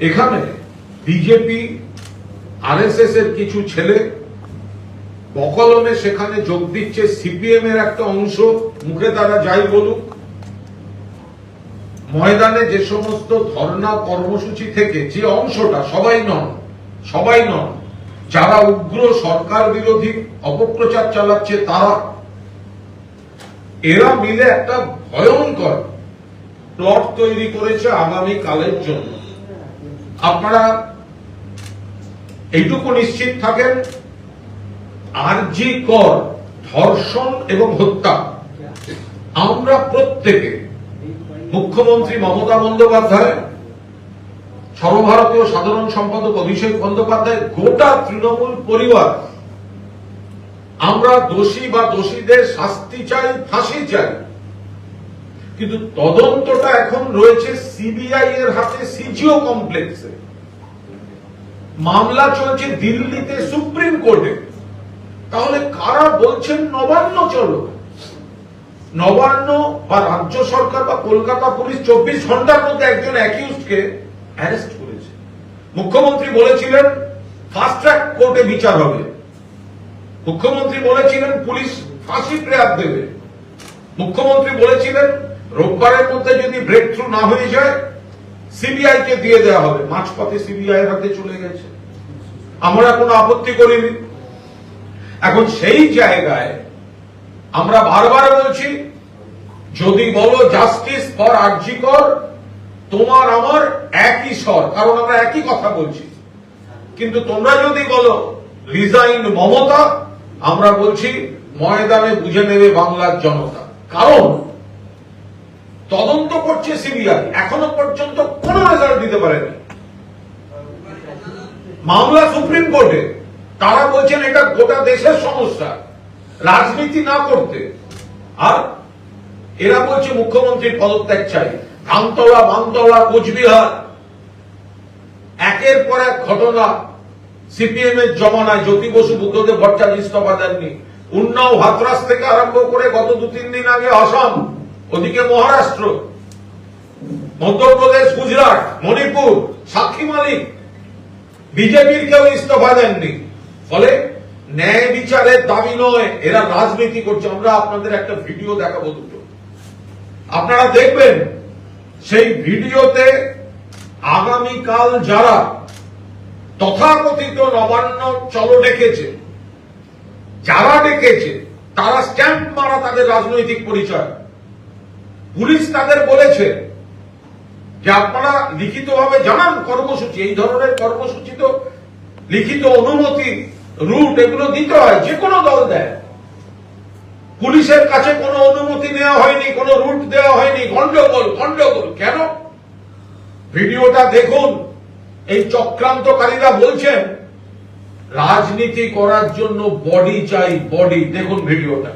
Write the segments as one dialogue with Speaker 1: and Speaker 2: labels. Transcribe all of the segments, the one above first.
Speaker 1: এখানে BJP RSS এর কিছু ছেলে বকলমে সেখানে যোগ দিচ্ছে সিপিএম এর একটা অংশ, মুখে তারা যাই বলুক। ময়দানে যে সমস্ত ধর্ণা কর্মসূচি থেকে যে অংশটা, সবাই নন সবাই নন, যারা উগ্র সরকার বিরোধী অপপ্রচার চালাচ্ছে তারা, এরা মিলে একটা ভয়ঙ্কর প্লট তৈরি করেছে আগামী কালের জন্য। আপনারা এইটুকু নিশ্চিত থাকেন আর জি কর, ধর্ষণ এবং হত্যা, আমরা প্রত্যেকে মুখ্যমন্ত্রী মমতা বন্দ্যোপাধ্যায়, সর্বভারতীয় সাধারণ সম্পাদক অভিষেক বন্দ্যোপাধ্যায়, গোটা তৃণমূল পরিবার, আমরা দোষী বা দোষীদের শাস্তি চাই, ফাঁসি চাই। কিন্তু তদন্তটা এখন রয়েছে সিবিআই এর হাতে, সিজিও কমপ্লেক্সে। মামলা চলছে দিল্লিতে সুপ্রিম কোর্টে। তাহলে কারা বলছেন নবান্ন চলো? নবান্ন বা রাজ্য সরকার বা কলকাতা পুলিশ চব্বিশ ঘণ্টার মধ্যে একজন অ্যাকিউজকে অ্যারেস্ট করেছে। মুখ্যমন্ত্রী বলেছিলেন, ফাস্ট ট্র্যাক কোর্টে বিচার হবে। মুখ্যমন্ত্রী বলেছিলেন, পুলিশ ফাঁসি প্রেয়ার দেবে। মুখ্যমন্ত্রী বলেছিলেন রোববারের মধ্যে যদি ব্রেক থ্রু না হয়ে যায় সিবিআই কে দিয়ে দেওয়া হবে। মাঝপথে সিবিআই এর হাতে চলে গেছে। আমরা কোনো আপত্তি করিনি। এখন সেই জায়গায় আমরা বারবার বলছি, যদি বলো জাস্টিস ফর আর্জিকর তোমার আমার একই স্বর, কারণ আমরা একই কথা বলছি। কিন্তু তোমরা যদি বলো রিজাইন মমতা, আমরা বলছি, ময়দানে বুঝে নেবে বাংলার জনতা। কারণ তদন্ত করছে সিবিআই। এখনও পর্যন্ত কোন রেজাল্ট দিতে পারেনি। মামলা সুপ্রিম কোর্টে। তারা বলছেন এটা গোটা দেশের সমস্যা। রাজনীতি না করতে। আর এরা বলছে মুখ্যমন্ত্রীর পদত্যাগ চাই। ধানতলা বানতলা কোচবিহার। একের পর এক ঘটনা সিপিএম এর জমানায়। জ্যোতি বসু বুদ্ধদেব ভট্টাচার্য ইস্তফা দেননি। উন্নাও হাতরাস থেকে আরম্ভ করে গত দু তিন দিন আগে আসাম। ওদিকে মহারাষ্ট্র, মধ্যপ্রদেশ, গুজরাট, মণিপুর, সাক্ষী মালিক। বিজেপির কেউ ইস্তফা দেননি। ফলে ন্যায় বিচারের দাবি নয়, এরা রাজনীতি করছে। আমরা আপনাদের একটা ভিডিও দেখাবো দুটো। আপনারা দেখবেন, সেই ভিডিওতে আগামীকাল যারা তথাকথিত নবান্ন চলো ডেকেছে, যারা ডেকেছে, তারা স্ট্যাম্প মারা তাদের রাজনৈতিক পরিচয়। পুলিশ তাদের বলেছে যে আপনারা লিখিতভাবে জানান কর্মসূচি, এই ধরনের কর্মসূচি তো লিখিত অনুমতি রুট এগুলো দিতে হয়, যে কোনো দল দেয়। পুলিশের কাছে কোনো অনুমতি নেওয়া হয়নি, কোনো রুট দেওয়া হয়নি, গন্ডগোল গন্ডগোল। কেন? ভিডিওটা দেখুন। এই চক্রান্তকারীরা বলছেন, রাজনীতি করার জন্য বডি চাই বডি দেখুন ভিডিওটা।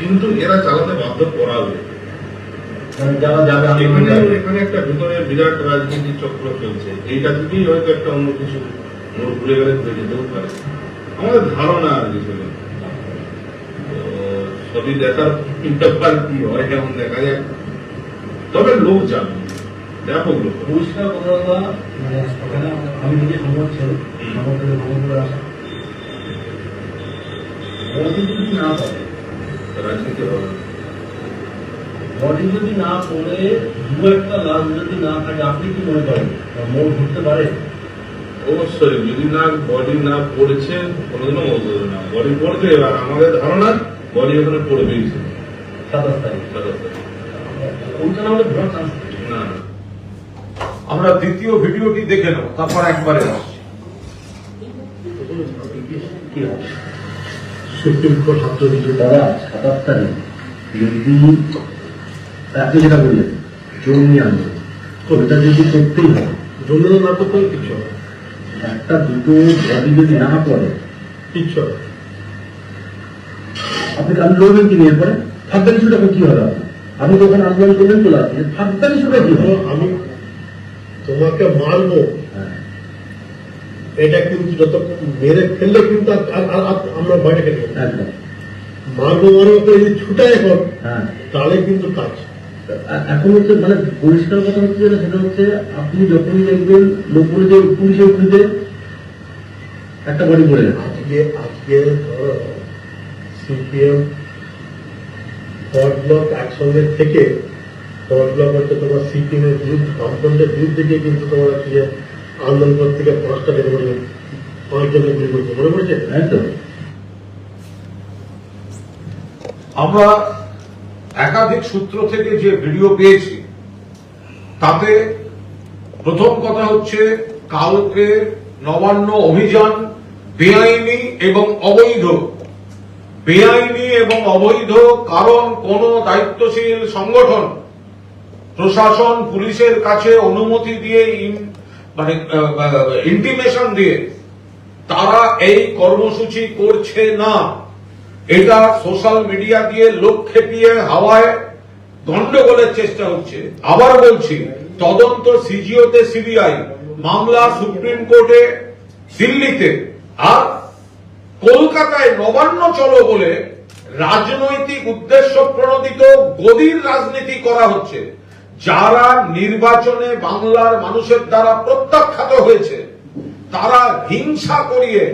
Speaker 2: কিন্তু
Speaker 3: এরা চালাতে বাধ্য করাবে এখানে একটা বিরাট রাজনীতির চক্র চলছে। এইটা থেকেই হয়তো একটা অন্য কিছু মোড় ঘুরে গেলে ঘুরে যেতেও পারে। আমাদের ধারণা আর না। সবই দেখার ব্যাপার কি হয় কেমন দেখা যায় তবে লোক যাবে ব্যাপক লোক
Speaker 2: পরিষ্কার কথা মানে আমি নিজে সম্মত ছিল আমার ভ্রমণ করে আসা বডি যদি না করে
Speaker 3: রাজনীতি হবে
Speaker 2: বডি যদি না করে দু একটা লাশ যদি না থাকে আপনি কি মনে করেন? মোড় ঘুরতে পারে?
Speaker 3: অবশ্যই যদি না বডি না পড়েছে কোনোদিনও হবে না। বডি পড়বে এবার আমাদের ধারণা বডি ওখানে পড়বেই। ছিল
Speaker 2: সাতাশ তারিখ।
Speaker 3: সাতাশ তারিখ।
Speaker 2: না
Speaker 1: আমরা দ্বিতীয় ভিডিওটি দেখে নেব তারপর একবারে
Speaker 4: সুপ্রিম কোর্ট ছাত্র বিদ্রোহ
Speaker 2: দাদা সাতাশ তারিখ যদি আপনি যেটা বললেন জঙ্গি আন্দোলন। ওটা যদি করতেই হয়
Speaker 4: জন্য না করতে হলে কিচ্ছু হবে।
Speaker 2: একটা দুটো বডি যদি না পড়ে
Speaker 4: কিচ্ছু
Speaker 2: আপনি কাল লড়বেন কি নিয়ে পরে থাকবেন ইস্যুটা কি হবে আপনি তো আন্দোলন করলেন চলে আসছেন থাকবেন ইস্যুটা কি হবে?
Speaker 4: আমি তোমাকে মারবো।
Speaker 2: হ্যাঁ,
Speaker 4: এটা কিন্তু যত মেরে ফেললে কিন্তু আমরা যাব।
Speaker 2: একদম।
Speaker 4: মারবো মারবো করে যদি ছুটায় এখন
Speaker 2: হ্যাঁ।
Speaker 4: তাহলে কিন্তু কাজ।
Speaker 2: এখন হচ্ছে মানে পরিষ্কার কথা হচ্ছে যেটা সেটা হচ্ছে আপনি যখনই দেখবেন লোকগুলো যে পুলিশের খুঁজে একটা বাড়ি পড়ে
Speaker 4: আজকে আজকে ধরো সিপিএম ফর ব্লক একসঙ্গে থেকে ফর ব্লক হচ্ছে তোমার সিপিএম এর বিরুদ্ধে বামফ্রন্টের বিরুদ্ধে গিয়ে কিন্তু তোমার হচ্ছে যে আন্দোলন থেকে পাঁচটা ডেকে পড়বে অনেকজনকে গুলি করছে মনে পড়ছে?
Speaker 2: একদম
Speaker 1: আমরা একাধিক সূত্র থেকে যে ভিডিও পেয়েছি, তাতে প্রথম কথা হচ্ছে কালকে নবান্ন অভিযান বেআইনি এবং অবৈধ। বেআইনি এবং অবৈধ কারণ কোন দায়িত্বশীল সংগঠন, প্রশাসন, পুলিশের কাছে অনুমতি দিয়ে মানে ইন্টিমেশন দিয়ে তারা এই কর্মসূচি করছে না। এটা সোশ্যাল মিডিয়া দিয়ে লোক খেপিয়ে হাওয়ায় গন্ডগোলের চেষ্টা হচ্ছে। আবার বলছি, তদন্ত সিজিওতে সিবিআই, মামলা সুপ্রিম কোর্টে, দিল্লিতে, আর কলকাতায় নবান্ন চলো বলে রাজনৈতিক উদ্দেশ্য প্রণোদিত গদির রাজনীতি করা হচ্ছে। যারা নির্বাচনে বাংলার মানুষের দ্বারা প্রত্যাখ্যাত হয়েছে, তারা হিংসা করিয়ে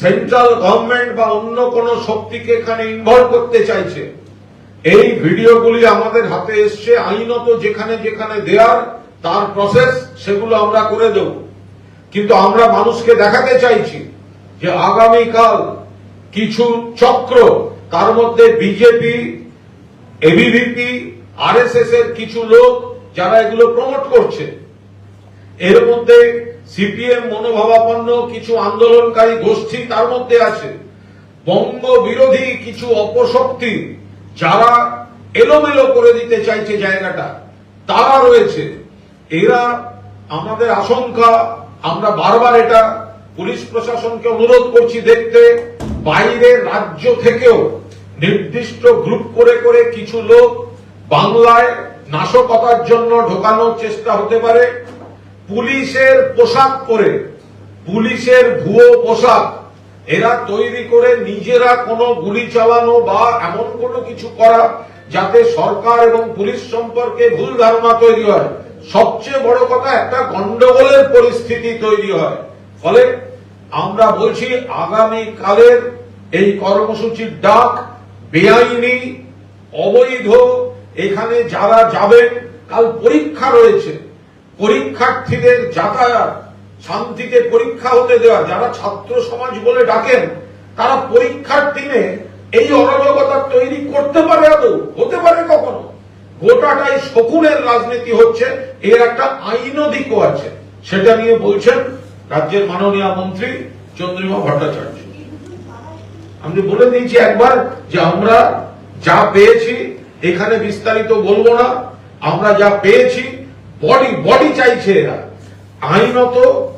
Speaker 1: সেন্ট্রাল গভর্নমেন্ট বা অন্য কোন শক্তিকে এখানে ইনভলভ করতে চাইছে। এই ভিডিওগুলি আমাদের হাতে এসছে, আইনত যেখানে যেখানে দেয়ার, তার প্রসেস সেগুলো আমরা করে দেব। কিন্তু আমরা মানুষকে দেখাতে চাইছি যে আগামীকাল কিছু চক্র, তার মধ্যে বিজেপি এবিভিপি আরএসএস এর কিছু লোক, যারা এগুলো প্রমোট করছে, এর মধ্যে সিপিএম মনোভাবাপন্ন কিছু আন্দোলনকারী গোষ্ঠী তার মধ্যে আছে। বঙ্গ বিরোধী কিছু অপশক্তি যারা এলোমেলো করে দিতে চাইছে জায়গাটা, তারা রয়েছে। এরা আমাদের আশঙ্কা, আমরা বারবার এটা পুলিশ প্রশাসনকে অনুরোধ করছি দেখতে বাইরের রাজ্য থেকেও নির্দিষ্ট গ্রুপ করে করে কিছু লোক বাংলায় নাশকতার জন্য ঢোকানোর চেষ্টা হতে পারে। পুলিশের পোশাক পরে, পুলিশের ভুয়ো পোশাক, এরা তৈরি করে নিজেরা কোনো গুলি চালানো বা এমন কোনো কিছু করা যাতে সরকার এবং পুলিশ সম্পর্কে ভুল ধারণা তৈরি হয়। সবচেয়ে বড় কথা, একটা গন্ডগোলের পরিস্থিতি তৈরি হয়। ফলে আমরা বলছি আগামী কালের এই কর্মসূচির ডাক বেআইনি, অবৈধ, এখানে যারা যাবেন, কাল পরীক্ষা রয়েছে। পরীক্ষার্থীদের যাতায়াত, শান্তিতে পরীক্ষা হতে দেওয়া, যারা ছাত্র সমাজ বলে ডাকেন, তারা পরীক্ষার দিনে এই অরাজকতা তৈরি করতে পারে আদৌ? হতে পারে কখনো? গোটাটাই শকুনের রাজনীতি হচ্ছে এর একটা আইন দিকও আছে। সেটা নিয়ে বলছেন রাজ্যের মাননীয় মন্ত্রী চন্দ্রিমা ভট্টাচার্য। আমি বলে দিয়েছি একবার যে আমরা যা পেয়েছি, এখানে বিস্তারিত বলব না। আমরা যা পেয়েছি বডি বডি চাইছে এরা। আইনত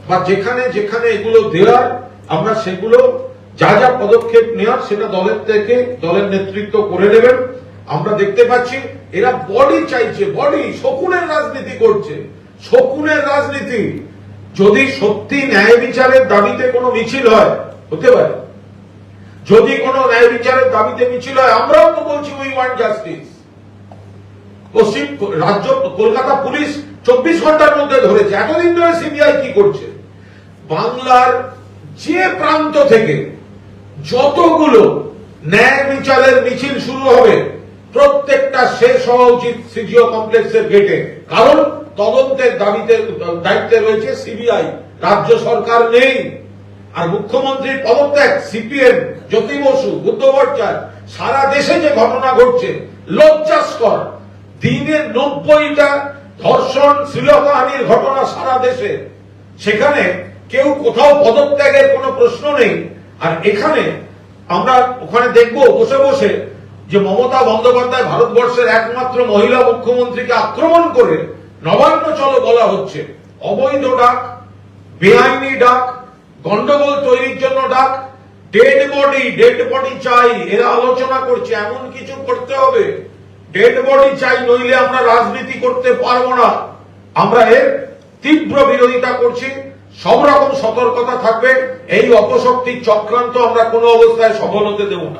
Speaker 1: বা যেখানে যেখানে এগুলো দেওয়ার, আমরা সেগুলো যা যা পদক্ষেপ নেওয়ার সেটা দলের থেকে, দলের নেতৃত্ব করে নেবেন। আমরা দেখতে পাচ্ছি এরা বডি চাইছে বডি শকুনের রাজনীতি করছে। শকুনের রাজনীতি। যদি সত্যি ন্যায় বিচারের দাবিতে কোনো মিছিল হয়, হতে পারে। যদি কোনো ন্যায় বিচারের দাবিতে মিছিল হয়, আমরাও তো বলছি উই ওয়ান্ট জাস্টিস পশ্চিম রাজ্য, কলকাতা পুলিশ চব্বিশ ঘণ্টার মধ্যে ধরেছে। এতদিন ধরে সিবিআই কি করছে? বাংলার যে প্রান্ত থেকে যতগুলো ন্যায় বিচারের মিছিল শুরু হবে, প্রত্যেকটা শেষ হওয়া উচিত সিজিও কমপ্লেক্সের গেটে কারণ তদন্তের দাবিতে, দায়িত্বে রয়েছে সিবিআই। রাজ্য সরকার নেই। আর মুখ্যমন্ত্রীর পদত্যাগ, সিপিএম, জ্যোতি বসু, বুদ্ধ ভট্টাচার্য, সারা দেশে যে ঘটনা ঘটছে, লজ্জাস্কর। দিনে নব্বইটা ধর্ষণ শ্লীলতাহানির ঘটনা সারা দেশে। সেখানে কেউ কোথাও পদত্যাগের কোনো প্রশ্ন নেই। আর এখানে আমরা ওখানে দেখব, বসে বসে, যে মমতা বন্দ্যোপাধ্যায় ভারতবর্ষের একমাত্র মহিলা মুখ্যমন্ত্রীকে আক্রমণ করে নবান্ন চলো বলা হচ্ছে। অবৈধ ডাক, বেআইনি ডাক, গন্ডগোল তৈরির জন্য ডাক, ডেড বডি ডেড বডি চাই, এরা আলোচনা করছে, এমন কিছু করতে হবে। ডেড বডি চাই, নইলে আমরা রাজনীতি করতে পারব না। আমরা এর তীব্র বিরোধিতা করছি। সব রকম সতর্কতা থাকবে। এই অপশক্তির চক্রান্ত আমরা কোনো অবস্থায় সফল হতে দেব না।